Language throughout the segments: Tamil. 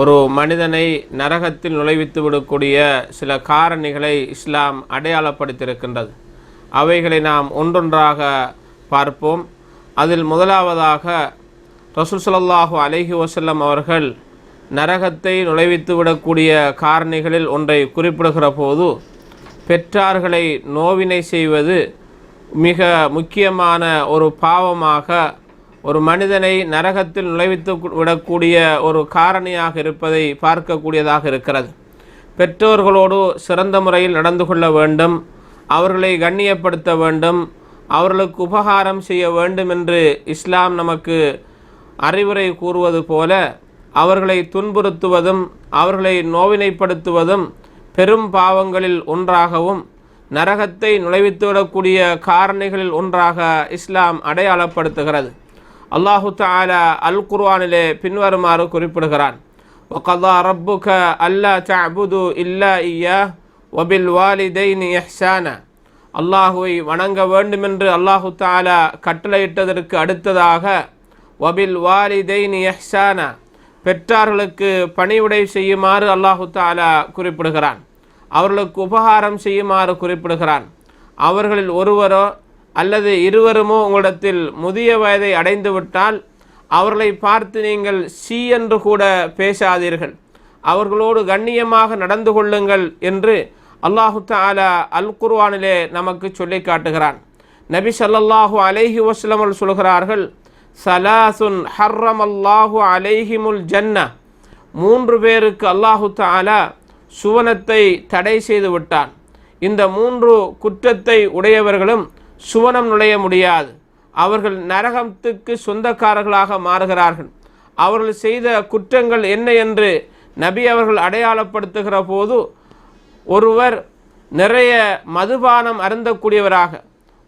ஒரு மனிதனை நரகத்தில் நுழைவித்து விடக்கூடிய சில காரணிகளை இஸ்லாம் அடையாளப்படுத்தியிருக்கின்றது. அவைகளை நாம் ஒன்றொன்றாக பார்ப்போம். அதில் முதலாவதாக ரசூல் ஸல்லல்லாஹு அலஹி வசல்லம் அவர்கள் நரகத்தை நுழைவித்து விடக்கூடிய காரணிகளில் ஒன்றை குறிப்பிடுகிற போது பெற்றார்களை நோவினை செய்வது மிக முக்கியமான ஒரு பாவமாக ஒரு மனிதனை நரகத்தில் நுழைவித்து விடக்கூடிய ஒரு காரணியாக இருப்பதை பார்க்கக்கூடியதாக இருக்கிறது. பெற்றோர்களோடு சிறந்த முறையில் நடந்து கொள்ள வேண்டும். அவர்களை கண்ணியப்படுத்த வேண்டும். அவர்களுக்கு உபகாரம் செய்ய வேண்டும் என்று இஸ்லாம் நமக்கு அறிவுரை கூறுவது போல அவர்களை துன்புறுத்துவதும் அவர்களை நோவினைப்படுத்துவதும் பெரும் பாவங்களில் ஒன்றாகவும் நரகத்தை நுழைவித்துவிடக்கூடிய காரணிகளில் ஒன்றாக இஸ்லாம் அடையாளப்படுத்துகிறது. அல்லாஹு தாலா அல் குர்வானிலே பின்வருமாறு குறிப்பிடுகிறான். ஒகல்லா ரப்புக அல்லா தபுது இல்லா ஐயா ஒபில் வாலிதைன் எஹ்சான அல்லாஹுவை வணங்க வேண்டுமென்று அல்லாஹு தாலா கட்டளையிட்டதற்கு அடுத்ததாக ஒபில் வாலிதைன் எஹ்சான பெற்றார்களுக்கு பணிவுடை செய்யுமாறு அல்லாஹு தாலா குறிப்பிடுகிறான். அவர்களுக்கு உபகாரம் செய்யுமாறு குறிப்பிடுகிறான். அவர்களில் ஒருவரோ அல்லது இருவருமோ உங்களிடத்தில் முதிய வயதை அடைந்துவிட்டால் அவர்களை பார்த்து நீங்கள் சி என்று கூட பேசாதீர்கள். அவர்களோடு கண்ணியமாக நடந்து கொள்ளுங்கள் என்று அல்லாஹு தாலா அல் குர்வானிலே நமக்கு சொல்லி காட்டுகிறான். நபி ஸல்லல்லாஹு அலைஹி வஸ்லமல் சொல்கிறார்கள் சலாசுன் ஹர்ரம் அல்லாஹு அலைஹிமுல் ஜன்ன மூன்று பேருக்கு அல்லாஹு தாலா சுவனத்தை தடை செய்து விட்டான். இந்த மூன்று குற்றத்தை உடையவர்களும் சுவனம் நுழைய முடியாது. அவர்கள் நரகத்துக்கு சொந்தக்காரர்களாக மாறுகிறார்கள். அவர்கள் செய்த குற்றங்கள் என்ன என்று நபி அவர்கள் அடையாளப்படுத்துகிற போது ஒருவர் நிறைய மதுபானம் அருந்தக்கூடியவராக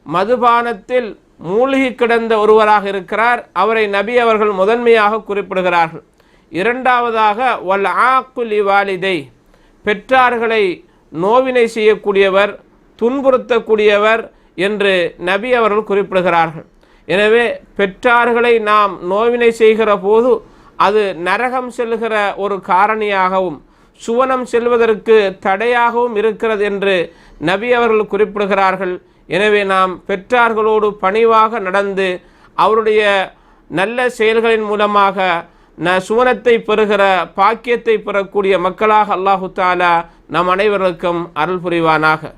மதுபானத்தில் மூழ்கி கிடந்த ஒருவராக இருக்கிறார். அவரை நபி அவர்கள் முதன்மையாக குறிப்பிடுகிறார்கள். இரண்டாவதாக வல் ஆக்குலி வாலிதை பெற்றார்களை நோவினை செய்யக்கூடியவர் துன்புறுத்தக்கூடியவர் என்று நபி அவர்கள் குறிப்பிடுகிறார்கள். எனவே பெற்றார்களை நாம் நோவினை செய்கிற போது அது நரகம் செல்கிற ஒரு காரணியாகவும் சுவனம் செல்வதற்கு தடையாகவும் இருக்கிறது என்று நபி அவர்கள் குறிப்பிடுகிறார்கள். எனவே நாம் பெற்றார்களோடு பணிவாக நடந்து அவருடைய நல்ல செயல்களின் மூலமாக ந சுவனத்தை பெறுகிற பாக்கியத்தை பெறக்கூடிய மக்களாக அல்லாஹு தாலா நம் அனைவருக்கும் அருள் புரிவானாக.